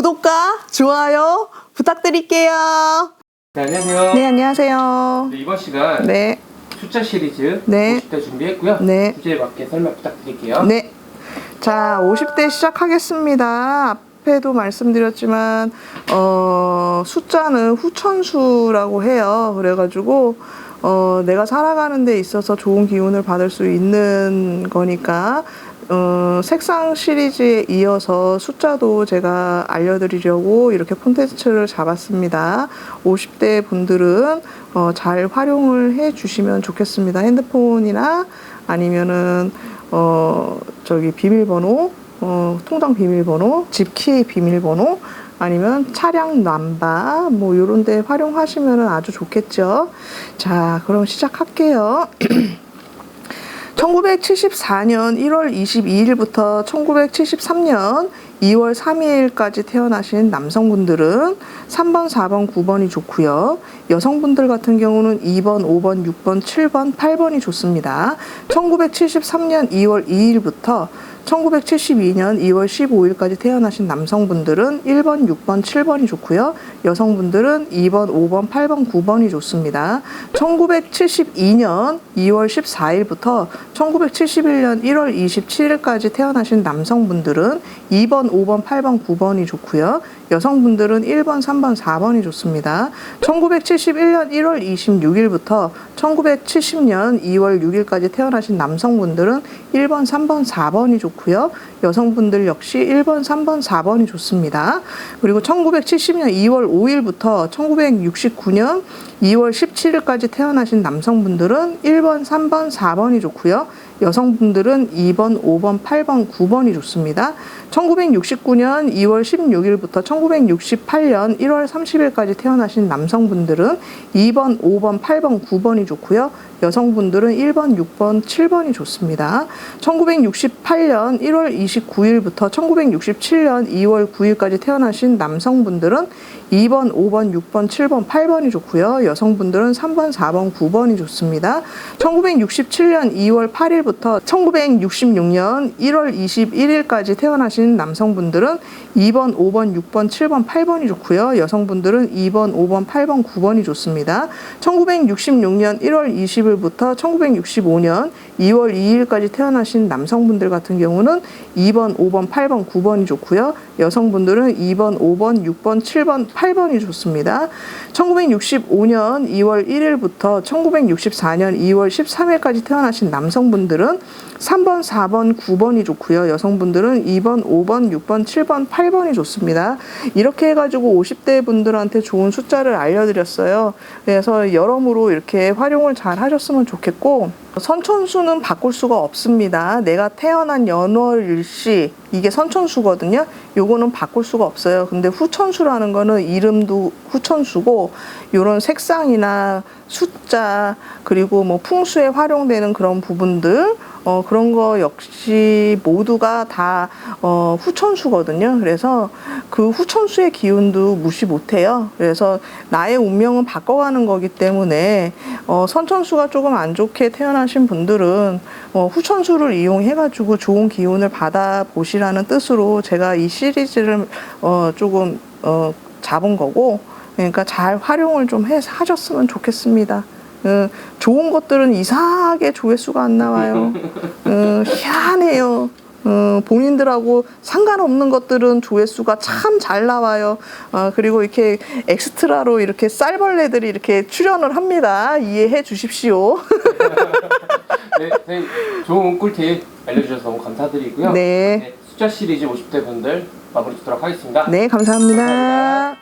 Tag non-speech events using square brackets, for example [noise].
구독과 좋아요 부탁드릴게요. 네, 안녕하세요. 네, 안녕하세요. 네, 이번 시간 네, 숫자 시리즈 네. 50대 준비했고요. 네. 주제에 맞게 설명 부탁드릴게요. 네. 자, 50대 시작하겠습니다. 앞에도 말씀드렸지만, 어, 숫자는 후천수라고 해요. 그래가지고, 어, 내가 살아가는 데 있어서 좋은 기운을 받을 수 있는 거니까, 어, 색상 시리즈에 이어서 숫자도 제가 알려드리려고 이렇게 콘텐츠를 잡았습니다. 50대 분들은 어, 잘 활용을 해 주시면 좋겠습니다. 핸드폰이나 아니면은 어, 저기 비밀번호, 어, 통장 비밀번호, 집키 비밀번호, 아니면 차량 남바, 뭐, 요런 데 활용하시면 아주 좋겠죠. 자, 그럼 시작할게요. [clears throat] 1974년 1월 22일부터 1973년 2월 3일까지 태어나신 남성분들은 3번, 4번, 9번이 좋고요. 여성분들 같은 경우는 2번, 5번, 6번, 7번, 8번이 좋습니다. 1973년 2월 2일부터 1972년 2월 15일까지 태어나신 남성분들은 1번, 6번, 7번이 좋고요. 여성분들은 2번, 5번, 8번, 9번이 좋습니다. 1972년 2월 14일부터 1971년 1월 27일까지 태어나신 남성분들은 2번, 5번, 8번, 9번이 좋고요. 여성분들은 1번, 3번, 4번이 좋습니다. 1971년 1월 26일부터 1970년 2월 6일까지 태어나신 남성분들은 1번, 3번, 4번이 좋고요. 여성분들 역시 1번, 3번, 4번이 좋습니다. 그리고 1970년 2월 5일부터 1969년 2월 17일까지 태어나신 남성분들은 1번, 3번, 4번이 좋고요. 여성분들은 2번, 5번, 8번, 9번이 좋습니다. 1969년 2월 16일부터 1968년 1월 30일까지 태어나신 남성분들은 2번, 5번, 8번, 9번이 좋고요. 여성분들은 1번, 6번, 7번이 좋습니다. 1968년 1월 29일부터 1967년 2월 9일까지 태어나신 남성분들은 2번, 5번, 6번, 7번, 8번이 좋고요. 여성분들은 3번, 4번, 9번이 좋습니다. 1967년 2월 8일부터 1966년 1월 21일까지 태어나신 남성분들은 2번, 5번, 6번, 7번, 8번이 좋고요. 여성분들은 2번, 5번, 8번, 9번이 좋습니다. 1966년 1월 20일부터 1965년 2월 2일까지 태어나신 남성분들 같은 경우 는 2번, 5번, 8번, 9번이 좋고요. 여성분들은 2번, 5번, 6번, 7번, 8번이 좋습니다. 1965년 2월 1일부터 1964년 2월 13일까지 태어나신 남성분들은 3번, 4번, 9번이 좋고요. 여성분들은 2번, 5번, 6번, 7번, 8번이 좋습니다. 이렇게 해가지고 50대 분들한테 좋은 숫자를 알려드렸어요. 그래서 여러모로 이렇게 활용을 잘 하셨으면 좋겠고, 선천수는 바꿀 수가 없습니다. 내가 태어난 연월 일시 이게 선천수거든요. 요거는 바꿀 수가 없어요. 근데 후천수라는 거는 이름도 후천수고 요런 색상이나 숫자 그리고 뭐 풍수에 활용되는 그런 부분들 어, 그런 거 역시 모두가 다 어, 후천수거든요. 그래서 그 후천수의 기운도 무시 못해요. 그래서 나의 운명은 바꿔가는 거기 때문에 어, 선천수가 조금 안 좋게 태어나신 분들은 어, 후천수를 이용해가지고 좋은 기운을 받아 보시라는 뜻으로 제가 이 시리즈를 어, 조금 어, 잡은 거고 그러니까 잘 활용을 좀 해, 하셨으면 좋겠습니다. 어, 좋은 것들은 이상하게 조회수가 안 나와요. 어, 희한해요. 어, 본인들하고 상관없는 것들은 조회수가 참 잘 나와요. 어, 그리고 이렇게 엑스트라로 이렇게 쌀벌레들이 이렇게 출연을 합니다. 이해해 주십시오. [laughs] 네, 선생님 좋은 꿀팁 알려주셔서 너무 감사드리고요. 네. 숫자 시리즈 50대 분들 마무리 짓도록 하겠습니다. 네, 감사합니다. 감사합니다.